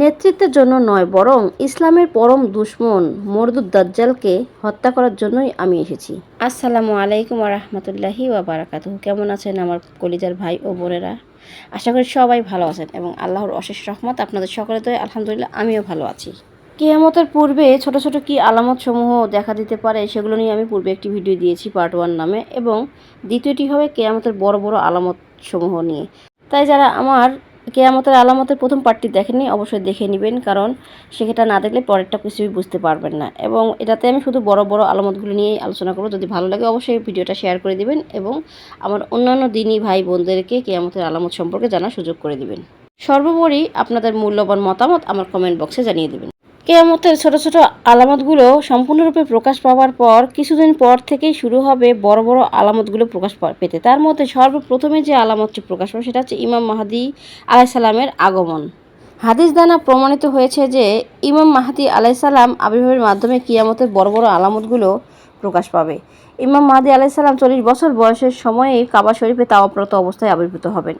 নেতৃত্বের জন্য নয় বরং ইসলামের পরম দুশ্মন মরদুদ দাজ্জালকে হত্যা করার জন্যই আমি এসেছি। আসসালামু আলাইকুম রহমতুল্লাহি বারাকাতু কেমন আছেন আমার কলিজার ভাই ও বোনেরা? আশা করি সবাই ভালো আছেন এবং আল্লাহর অশেষ রহমত আপনাদের সকলে তো আলহামদুলিল্লাহ আমিও ভালো আছি। কেয়ামতের পূর্বে ছোট ছোট কি আলামত সমূহ দেখা দিতে পারে সেগুলো নিয়ে আমি পূর্বে একটি ভিডিও দিয়েছি পার্ট ওয়ান নামে এবং দ্বিতীয়টি হবে কেয়ামতের বড় বড় আলামত সমূহ নিয়ে। তাই যারা আমার কেয়ামতের আলামতের প্রথম পার্টটি দেখেননি, অবশ্যই দেখে নেবেন, কারণ সেটা না দেখলে পরেরটা কিছুই বুঝতে পারবেন না। এবং এটাতে আমি শুধু বড় বড় আলামতগুলো নিয়েই আলোচনা করব। যদি ভালো লাগে অবশ্যই ভিডিওটা শেয়ার করে দিবেন এবং আমার অন্যান্য দিনই ভাই বোনদেরকে কেয়ামতের আলামত সম্পর্কে জানার সুযোগ করে দিবেন। সর্বোপরি আপনাদের মূল্যবান মতামত আমার কমেন্ট বক্সে জানিয়ে দেবেন। কেয়ামতের ছোট ছোট আলামতগুলো সম্পূর্ণরূপে প্রকাশ পাওয়ার পর, কিছুদিন পর থেকেই শুরু হবে বড় বড় আলামতগুলো প্রকাশ পেতে। তার মধ্যে সর্বপ্রথমে যে আলামতটি প্রকাশ পাবে, সেটা হচ্ছে ইমাম মাহাদি আলাইসাল্লামের আগমন। হাদিস দানা প্রমাণিত হয়েছে যে, ইমাম মাহাদি আলাইসাল্লাম আবির্ভাবের মাধ্যমে কিয়ামতের বড় বড় আলামতগুলো প্রকাশ পাবে। ইমাম মাহাদি আলাইসাল্লাম চল্লিশ বছর বয়সের সময়ে কাবা শরীফে তাওয়াপ্রত অবস্থায় আবির্ভূত হবেন।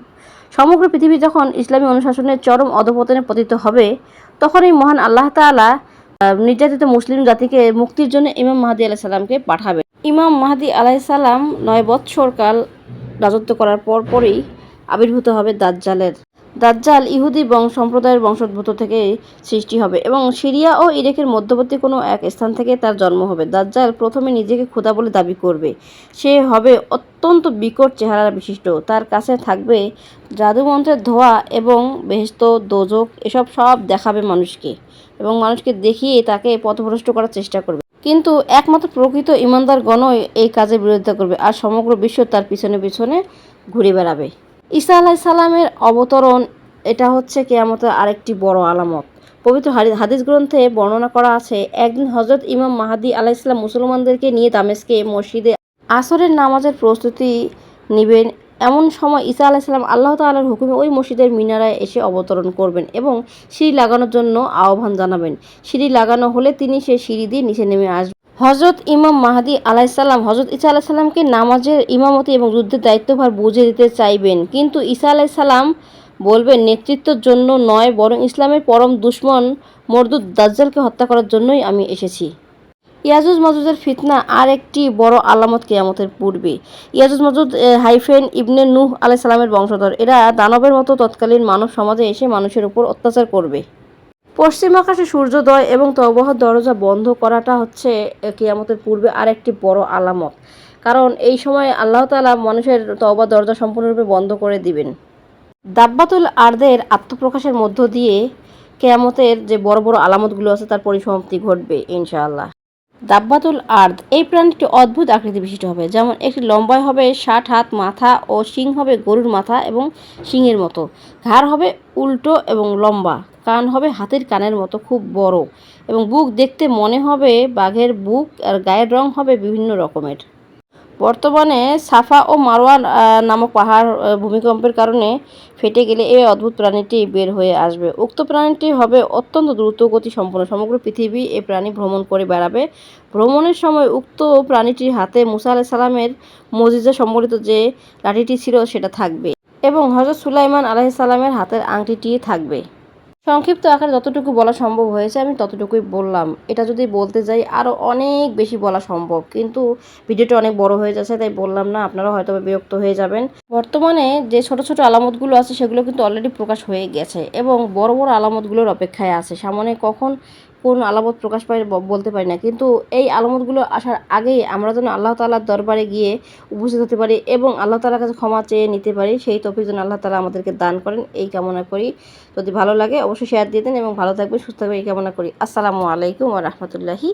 সমগ্র পৃথিবী যখন ইসলামী অনুশাসনের চরম অধপতনে পতিত হবে, তখন এই মহান আল্লাহ তালা নির্যাতিত মুসলিম জাতিকে মুক্তির জন্য ইমাম মাহাদি আলাহ সাল্লামকে পাঠাবে ইমাম মাহাদি আলাহ সাল্লাম নয় বৎসরকাল রাজত্ব করার পর পরই আবির্ভূত হবে দাজ্জালের। দাজ্জাল ইহুদি বংশ সম্প্রদায়ের বংশোদ্ভূত থেকে সৃষ্টি হবে এবং সিরিয়া ও ইরাকের মধ্যবর্তী কোনো এক স্থান থেকে তার জন্ম হবে। দাজ্জাল প্রথমে নিজেকে খোদা বলে দাবি করবে। সে হবে অত্যন্ত বিকট চেহারা বিশিষ্ট। তার কাছে থাকবে জাদুমন্ত্রের ধোয়া এবং বেহেস্ত দোজক, এসব সব দেখাবে মানুষকে এবং মানুষকে দেখিয়ে তাকে পথভ্রষ্ট করার চেষ্টা করবে। কিন্তু একমাত্র প্রকৃত ইমানদার গণই এই কাজের বিরোধিতা করবে আর সমগ্র বিশ্ব তার পিছনে পিছনে ঘুরে বেড়াবে। ঈসা আলাহ সালামের অবতরণ, এটা হচ্ছে কেয়ামতের আরেকটি বড় আলামত। পবিত্র হাদি- হাদিস গ্রন্থে বর্ণনা করা আছে, একদিন হজরত ইমাম মাহাদি আলাহ ইসলাম মুসলমানদেরকে নিয়ে দামেস্কে মসজিদে আসরের নামাজের প্রস্তুতি নেবেন। এমন সময় ঈসা আলাইসাল্লাম আল্লাহ তাআলার হুকুমে ওই মসজিদের মিনারায় এসে অবতরণ করবেন এবং সিঁড়ি লাগানোর জন্য আহ্বান জানাবেন। সিঁড়ি লাগানো হলে তিনি সে সিঁড়ি দিয়ে নিচে নেমে আসবেন। হজরত ইমাম মাহাদি আলাইসাল্লাম হজরত ঈসা আলাইসাল্লামকে নামাজের ইমামতি এবং যুদ্ধের দায়িত্বভার বুঝে দিতে চাইবেন। কিন্তু ঈসা আলাইসাল্লাম বলবেন, নেতৃত্বের জন্য নয়, বরং ইসলামের পরম দুশ্মন মরদুদ দাজ্জালকে হত্যা করার জন্যই আমি এসেছি। ইয়াজুজ মাজুজের ফিতনা আর একটি বড় আলামত কেয়ামতের পূর্বে। ইয়াজুজ মাজুদ হাইফেন ইবনে নূহ আলাই সালামের বংশধর। এরা দানবের মতো তৎকালীন মানব সমাজে এসে মানুষের উপর অত্যাচার করবে। পশ্চিম আকাশে সূর্যোদয় এবং তবহর দরজা বন্ধ করাটা হচ্ছে কিয়ামতের পূর্বে আর একটি বড় আলামত। কারণ এই সময় আল্লাহ তাআলা মানুষের তওবা দরজা সম্পূর্ণরূপে বন্ধ করে দিবেন। দাব্বাতুল আর্দের আত্মপ্রকাশের মধ্য দিয়ে কেয়ামতের যে বড় বড় আলামতগুলো আছে, তার পরিসমাপ্তি ঘটবে, ইনশাআল্লাহ। দাব্বাতুল আর্দ, এই প্রাণীটি অদ্ভুত আকৃতি বিশিষ্ট হবে। যেমন, একটি লম্বায় হবে ষাট হাত মাথা ও শিং হবে গরুর মাথা এবং শিংয়ের মতো। ঘাড় হবে উল্টো এবং লম্বা। কান হবে হাতির কানের মতো খুব বড়। এবং বুক দেখতে মনে হবে বাঘের বুক আর গায়ের রং হবে বিভিন্ন রকমের। বর্তমানে সাফা ও আহ, নামক পাহাড় ভূমিকম্পের কারণে ফেটে গেলে এই অদ্ভুত প্রাণীটি বের হয়ে আসবে। উক্ত প্রাণীটি হবে অত্যন্ত দ্রুত গতি সম্পন্ন। সমগ্র পৃথিবী এই প্রাণী ভ্রমণ করে বেড়াবে। ভ্রমণের সময় উক্ত প্রাণীটির হাতে মুসা আলাহ সালামের মজিজা সম্বলিত যে লাঠিটি ছিল সেটা থাকবে এবং হজরত সুলাইমান আলাহ সালামের হাতের আংটিটি থাকবে। সংক্ষিপ্ত আকারে যতটুকু বলা সম্ভব হয়েছে, আমি ততটুকুই বললাম। এটা যদি বলতে যাই আরও অনেক বেশি বলা সম্ভব। কিন্তু ভিডিওটা অনেক বড় হয়ে যাচ্ছে, তাই বললাম না, আপনারা হয়তো বিরক্ত হয়ে যাবেন। বর্তমানে যে ছোট ছোট আলামতগুলো আছে, সেগুলো কিন্তু অলরেডি প্রকাশ হয়ে গেছে এবং বড় বড় আলামতগুলোর অপেক্ষায় আছে। সামনে কখন কোন আলামত প্রকাশ পায় বলতে পারি না। কিন্তু এই আলামতগুলো আসার আগেই আমরা যেন আল্লাহ তালার দরবারে গিয়ে উপস্থিত হতে পারি এবং আল্লাহ তালার কাছে ক্ষমা চেয়ে নিতে পারি, সেই তফিক যেন আল্লাহ তালা আমাদেরকে দান করেন। এই কামনা করি। যদি ভালো লাগে অবশ্যই শেয়ার দিয়ে দেন এবং ভালো থাকবেন, সুস্থ থাকবেন, এই কামনা করি। আসসালামু আলাইকুম ওয়া রহমতুল্লাহি